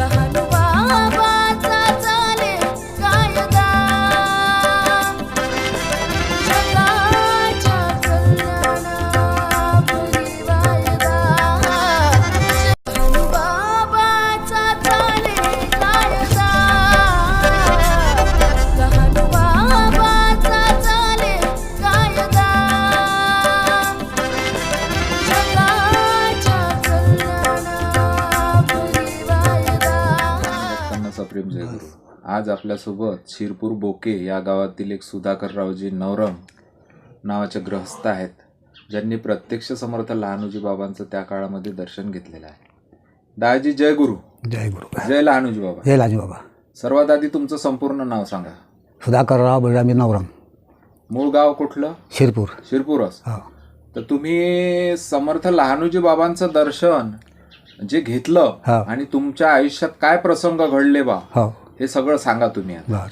the आज आपल्यासोबत शिरपूर बोके या गावातील एक सुधाकररावजी नवरम नावाचे ग्रहस्थ आहेत. ज्यांनी प्रत्यक्ष समर्थ लहानूजी बाबांचं त्या काळामध्ये दर्शन घेतलेलं आहे. दाजी जय गुरु. जय गुरु. जय लहानूजी बाबा. जय लाजी बाबा. सर्वात आधी तुमचं संपूर्ण नाव सांगा. सुधाकरराव बळीरामी नवरम मूळ गाव कुठलं? शिरपूर. शिरपूरच. हो. तर तुम्ही समर्थ लहानूजी बाबांचं दर्शन जे घेतलं हा. आणि तुमच्या आयुष्यात काय प्रसंग घडले बा? हो. हे सगळं सांगा तुम्ही आता. बर.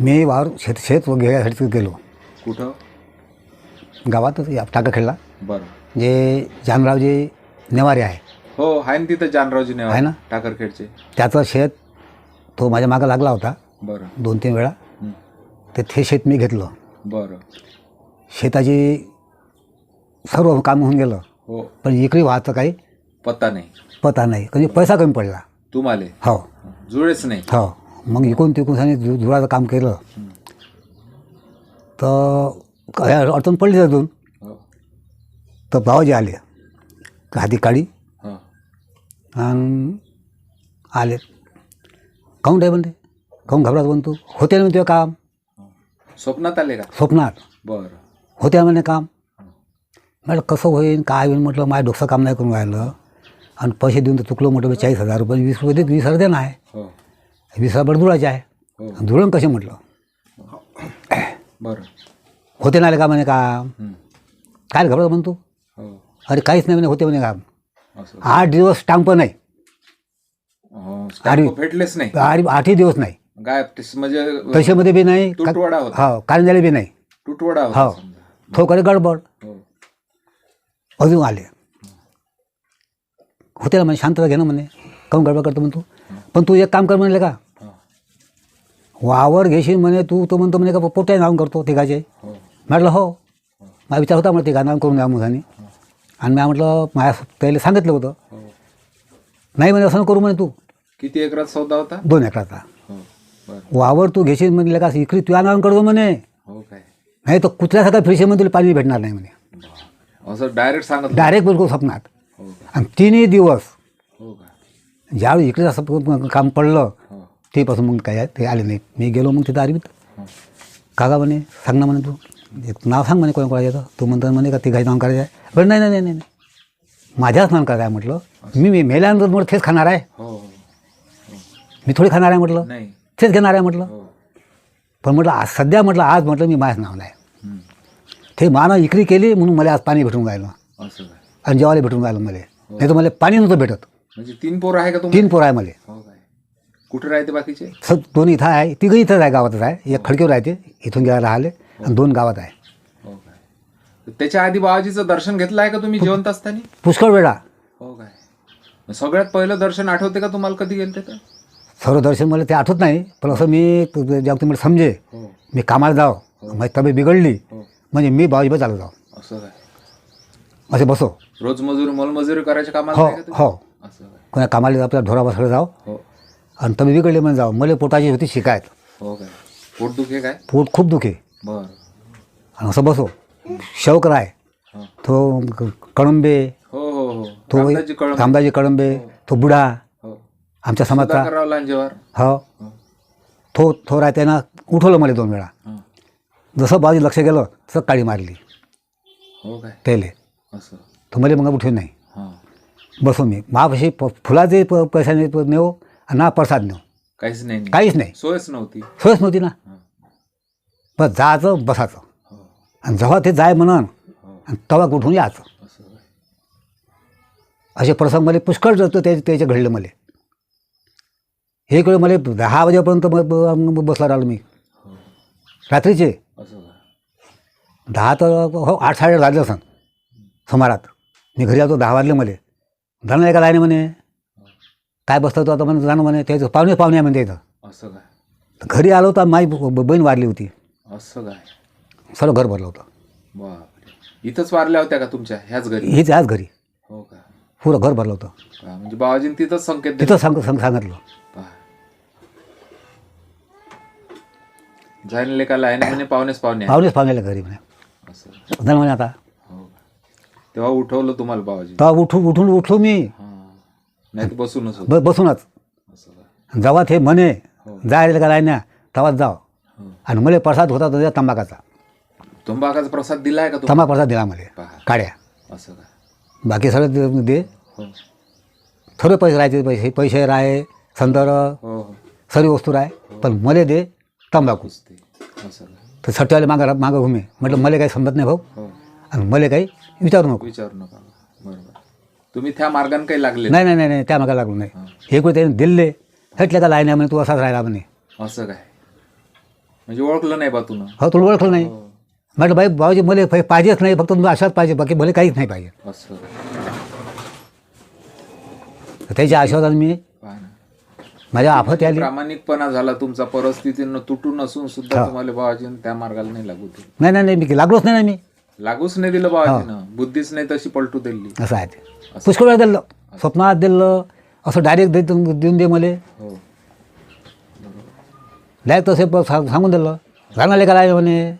मी वावर शेत शेत घेण्यासाठी गेलो. कुठं? गावातच या टाकाखेडला. बरं. जे जानरावजी नेवारे आहे. हो आहे ना तिथं जानरावजी आहे ना? टाकरखेडचे त्याचं शेत तो माझ्या मागं लागला होता. बरं. दोन तीन वेळा. हं. तर ते शेत मी घेतलं. बरं. शेताची सर्व काम होऊन गेलं. हो. पण इकडे व्हायचं काही पत्ता नाही. पता नाही. म्हणजे पैसा कमी पडला. तुम्हाला? हो. जुळेच नाही. हो. मग इकून तिकून साने जु जुळाचं काम केलं. तर काय अडचण पडली अजून. हो. तर भावाजी आले. हाती काढी. हो. आणि आले. काहून काय म्हणते? काहून घबरात म्हणतो होते ना म्हणते काम. स्वप्नात आले का? स्वप्नात. बरं. होते म्हणे काम. म्हटलं कसं होईल काय होईल म्हटलं माझ्या डोकं काम नाही करून राहिलं. आणि पैसे देऊन तर चुकलो म्हटलं चाळीस हजार रुपये वीस रुपये देत वीस हजार देणं आहे. हो. वीस हजार बरं जुळायचे आहे. हो. जुळण कसे म्हटलं? बरं. होते ना आले का म्हणे काम हं. काय घबरत म्हणतो हो. अरे काहीच नाही म्हणे होते म्हणे काम आठ दिवस स्टाम्प नाही. हो भेटलेच नाही. आठ आठही दिवस नाही. म्हणजे पैशामध्ये बी नाही हो कारंजाले बी नाही. हो. थोकडे गडबड. हो. अजून आले. होते ना म्हणे शांतता घे ना म्हणे. काऊन गडबड करतो म्हणतो पण तू एक काम कर म्हणले का वावर घेशील म्हणे तू तो म्हणतो म्हणे का पोट्या नाव करतो तिघाचे म्हटलं हो. माझा विचार होता म्हटलं तिघा नाव करून द्या मुलांनी. आणि मी म्हटलं माझ्या त्याला सांगितलं होतं. नाही म्हणे असं करू म्हणे तू. किती एकरात सौदा होता? दोन एकराचा. हो वावर तू घेशील म्हणले का इकडे तुझ्या नाव करतो म्हणे. हो नाही तर कुत्र्यासारखा फिरशेमध्ये तुला पाणी भेटणार नाही म्हणे. असं डायरेक्ट सांगत डायरेक्ट बिलकुल स्वप्नात. आणि तिन्ही दिवस हो का? ज्यावेळी इकडे असं काम पडलं हो. तेपासून मग काय ते आले नाही. मी गेलो मग तिथं आरबीत. हो. काका म्हणे सांग ना म्हणे तू. एक नाव सांग म्हणे कोणा कोणाचं तू म्हणतो म्हणे का तिघाही नाव करायचं आहे. बरं नाही नाही नाही नाही. नाही. माझ्याच नाव करायचं आहे म्हटलं. मी मी मेल्यानंतर म्हटलं तेच खाणार आहे. मी थोडी खाणार आहे म्हटलं. तेच घेणार आहे म्हटलं. पण म्हटलं आज सध्या म्हटलं आज म्हटलं मी माझ्याच नाव नाही. ते मानं इकरी केली म्हणून मला आज पाणी भेटून राहिलं. आणि जेवायला भेटून राहिलं मला. नाही तर मला पाणी नव्हतं भेटत. म्हणजे तीन पोरं आहे का तुम्ही? तीन पोरं आहे मला. हो काय. कुठे राहते बाकीचे? स दोन इथं आहे. तिघं इथंच आहे गावातच आहे. एक खडकीवर राहते इथून गेला राहिले आणि दोन गावात आहे. हो त्याच्या आधी बाबाजीचं दर्शन घेतलं आहे का तुम्ही जिवंत असताना? पुष्कळ वेळा. हो काय. सगळ्यात पहिलं दर्शन आठवते का तुम्हाला? कधी गेलं तर सर्व दर्शन मला ते आठवत नाही पण असं मी जेव्हा तुम्ही समजे हो. मी कामाला जाव माझी तब्येत बिघडली हो. म्हणजे मी बाबाजी चालू जाव. असं काय. असे बसो. रोज मजुरी मोलमजुरी करायच्या कामाला हो नाही का तुम्ही? हो. असं कोणा कामाला आपल्या ढोरा बसलं जाव हो. आणि तब्येत बिघडली म्हणजे जाव मला पोटाची होती शिकायत. हो काय? पोट दुखे काय? पोट खूप दुखे. बर. आणि असं बसो. शौकराय हो. तो कळंबे. हो हो हो. तो कळम रामदाजी कळंबे. तो बुडा हो. आमच्या समाजचा. लांजेवार? हो. हो. तो थोर आहे त्यानं उठवलं मला दोन वेळा. हो. जसं बाजू लक्ष गेलं तसं काळी मारली. हो काय? त्याले. असं. मला मग उठून नाही. हां. बसो मी. महापाशी प फुलाचे प पैशाने प- नेऊ आणि ना प्रसाद नेऊ. काहीच नाही नाही. काहीच नाही. सोयच नव्हती. सोयच नव्हती ना? हां. बस जायचं बसायचं. हो. आणि जेव्हा ते जाय म्हणून हो. आणि तेव्हा कुठून यायचं. असं प्रसंग मला पुष्कळ जातो ते त्याचे घडले मला. एक वेळ मला दहा वाजेपर्यंत ब- ब- बसला राहिलो मी. हो. रात्रीचे. असं दहा तर हो आठ साडे वाजले असं समारात. मी घरी आलो दहा वाजले मला. झालं नाही का लाईन म्हणे काय बसतो तो आता? म्हणे जाणं म्हणे त्याचं पाहुणे पाहुणे म्हणते इथं. असं काय? तर घरी आलो तर माझी ब- बहीण वारली होती. असं काय? सर्व घर भरलं होतं. बापरे. इथंच वारल्या होत्या का तुमच्या ह्याच घरी? हीच आज घरी. हो का? पुरं घर भरलं होतं. पहा, म्हणजे बाबाजीने तिथंच संकेत दिले. तिथं सांग सांग सांगितलं. जाणले का लाईन म्हणे पाहुणेच पाहुणे. पाहुणेच पाहुण्याला घरी म्हणे. असं. म्हणे आता. तेव्हा उठवलं तुम्हाला बाबाजी. तेव्हा उठून उठून उठलो मी. हा. नाही तर बसूनच होत. ब बसूनच. असं जेव्हा ते म्हणे हो. जायला का राहिल्या तेव्हाच जाव. हो. आणि मला प्रसाद होता तो त्या तंबाखाचा. तंबाखाचा प्रसाद दिलाय का तुम्हाला तंबाखू प्रसाद दिला मला. पहा. काड्या. असं बाकी सगळं दे- दे. हो. सर्व पैसे राहायचे पैसे पैसे राहे संदर हो हो. सर्व वस्तू राहे पण मला दे तंबाखू. कुस्ती. असं काय? तर सट्टेवाले मागं मागं घुमे. म्हटलं मला काही समजत नाही भाऊ. हो. आणि मला काही विचारू नको. विचारू नका. बरोबर. तुम्ही त्या मार्गाने काही लागले नाही नाही नाही नाही त्या मागा लागलो नाही. हे. कुठे त्याने दिले हटले का लाईन म्हणे तू असाच राहिला म्हणे. असं काय? म्हणजे ओळखलं नाही बा तुला. हो तुला ओळखलं नाही. म्हटलं बाई बाबाजी मला पाहिजेच नाही फक्त तुम्ही अशाच पाहिजे बाकी मला काहीच नाही पाहिजे. असं तर त्याच्या आशीर्वादाने मी पहा ना. माझ्या आफत आली प्रामाणिकपणा झाला तुमचा परिस्थितीनं तुटून असून सुद्धा तुम्हाला बाबाजीनं त्या मार्गाला नाही लागू दिलं. नाही नाही नाही मी लागलोच नाही ना मी. लागूच नाही दिलं बाबाजीनं बुद्धीच नाही तशी पलटू दिली. असं आहे ते. पुष्कळ वेळा दिलं. स्वप्नात दिलं. असं डायरेक्ट देऊन देऊन दे मला. हो. डायरेक्ट तसे प- सांग- सांगून दिलं. राहणार लेकर आहे म्हणे.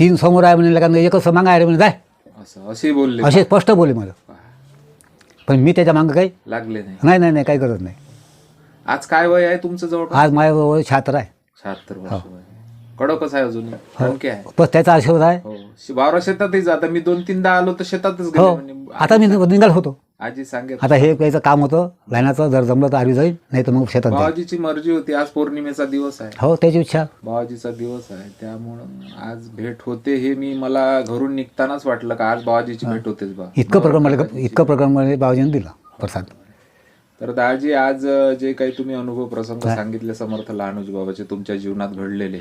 तीन समोर आहे म्हणे. लेकर एकच मागा आहे रे म्हणे. जाय. असं असे बोलले. असे स्पष्ट बोले मला. पण मी त्याच्या मागं काही लागले नाही. नाही नाही नाही काही करत नाही. आज काय वय आहे तुमचं जवळ आज माझ्या वय शहात्तर आहे. शहात्तर वर्ष वय. आहे. कडकच आहे अजून आहे. त्याचा आशीर्वाद आहे? हो. वावरा शेतातही जाता. मी दोन तीनदा आलो तर शेतातच गेले हो. म्हणे. आता मी निघाल होतो. आजी सांगेल. आता हे याचं काम होतं. लाईनाचं जर जमलं तर आधी जाईल नाही तर मग शेतात जाईल. बाबाजीची मर्जी होती. आज पौर्णिमेचा दिवस आहे. हो त्याची इच्छा. बाबाजीचा दिवस आहे. त्यामुळं आज भेट होते हे मी मला घरून निघतानाच वाटलं का आज बाबाजीची भेट होतेच बा. इतकं प्रकरण मला इतकं प्रकरण मला बाबाजीने दिलं प्रसाद. तर दाजी आज जे काही तुम्ही अनुभव प्रसंग सांगितले समर्थ लहानोजी बाबाचे तुमच्या जीवनात घडलेले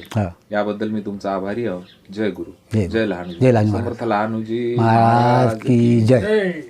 याबद्दल मी तुमचा आभारी आहो. जय गुरु. जय लहानोजी. समर्थ लहानोजी महाराज की जय.